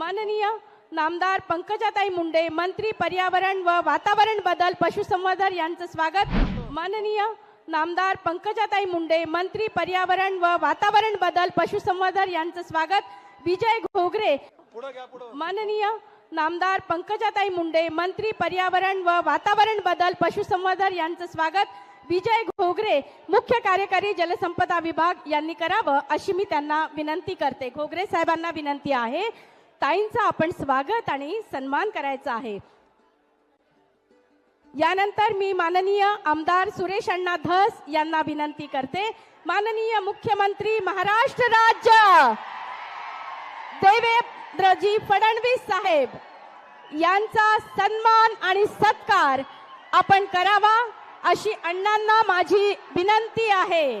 माननीय नामदार पंकजाताई मुंडे मंत्री पर्यावरण व वातावरण बदल पशुसंवर्धन यांचं स्वागत. माननीय नामदार पंकजाताई मुंडे मंत्री पर्यावरण व वातावरण बदल पशुसंवर्धन यांचं स्वागत. विजय घोगरे. माननीय नामदार पंकजाताई मुंडे मंत्री पर्यावरण व वातावरण बदल पशुसंवर्धन यांचं स्वागत. विजय घोगरे मुख्य कार्यकारी जलसंपदा विभाग यांनी करावं अशी मी त्यांना विनंती करते. घोगरे साहेबांना विनंती आहे. ताईंचा आपण स्वागत आणि सन्मान करायचा आहे. यानंतर मी माननीय आमदार सुरेश अण्णा धस यांना विनंती करते. माननीय मुख्यमंत्री महाराष्ट्र राज्य! देवेंद्रजी फडणवीस साहेब यांचा सन्मान आणि सत्कार आपण करावा अशी अण्णांना माझी विनंती आहे.